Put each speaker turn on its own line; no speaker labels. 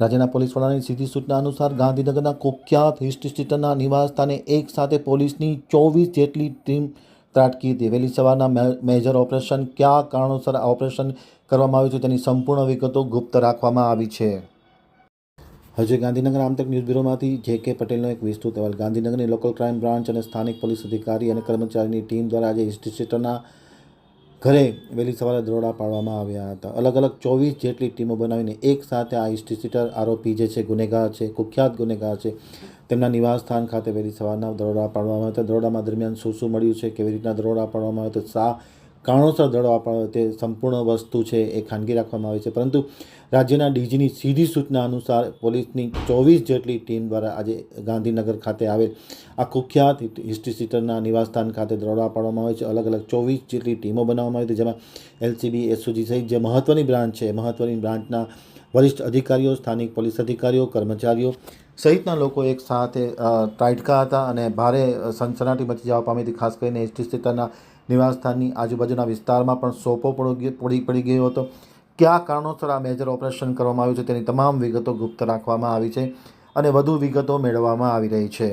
રાજ્યના પોલીસ વડાની સીધી સૂચના અનુસાર ગાંધીનગરના કુખ્યાત હિસ્ટ્રીસ્ટરના નિવાસસ્થાને એક સાથે પોલીસની ચોવીસ જેટલી ટીમ ત્રાટકી હતી. વહેલી સવારના મેજર ઓપરેશન કયા કારણોસર આ ઓપરેશન કરવામાં આવ્યું છે તેની સંપૂર્ણ વિગતો ગુપ્ત રાખવામાં આવી છે. હજુ ગાંધીનગર આમતક ન્યૂઝ બ્યુરોમાંથી જે કે પટેલનો એક વિસ્તૃત અહેવાલ. ગાંધીનગરની લોકલ ક્રાઇમ બ્રાન્ચ અને સ્થાનિક પોલીસ અધિકારી અને કર્મચારીની ટીમ દ્વારા આજે હિસ્ટ્રીસ્ટરના ઘરે વહેલી સવારે દરોડા પાડવામાં આવ્યા હતા. અલગ અલગ ચોવીસ જેટલી ટીમો બનાવીને એક સાથે આ ઇસ્ટિસિટર આરોપી જે છે, ગુનેગાર છે, કુખ્યાત ગુનેગાર છે, તેમના નિવાસ સ્થાન ખાતે વહેલી સવારના દરોડા પાડવામાં આવ્યા હતા. દરોડામાં દરમિયાન શું શું મળ્યું છે, કેવી રીતના દરોડા પાડવામાં આવ્યા હતા શા કારણોસર દળો તે સંપૂર્ણ વસ્તુ છે એ ખાનગી રાખવામાં આવી છે. પરંતુ રાજ્યના ડીજીની સીધી સૂચના અનુસાર પોલીસની ચોવીસ જેટલી ટીમ દ્વારા આજે ગાંધીનગર ખાતે આવેલ આ કુખ્યાત હિસ્ટ્રીસીટરના નિવાસસ્થાન ખાતે દરોડા પાડવામાં આવે છે. અલગ અલગ ચોવીસ જેટલી ટીમો બનાવવામાં આવી હતી, જેમાં એલસીબી, એસઓજી સહિત જે મહત્ત્વની બ્રાન્ચ છે મહત્ત્વની બ્રાન્ચના વરિષ્ઠ અધિકારીઓ, સ્થાનિક પોલીસ અધિકારીઓ, કર્મચારીઓ સહિતના લોકો એક સાથે ટાઈટકા હતા અને ભારે સનસનાટી મચી જવા પામી હતી, ખાસ કરીને હિસ્ટ્રીસીટરના નિવાસસ્થાનની આજુબાજુના વિસ્તારમાં પણ સોપો પડી પડી ગયો હતો. કયા કારણોસર આ મેજર ઓપરેશન કરવામાં આવ્યું છે તેની તમામ વિગતો ગુપ્ત રાખવામાં આવી છે અને વધુ વિગતો મેળવવામાં આવી રહી છે.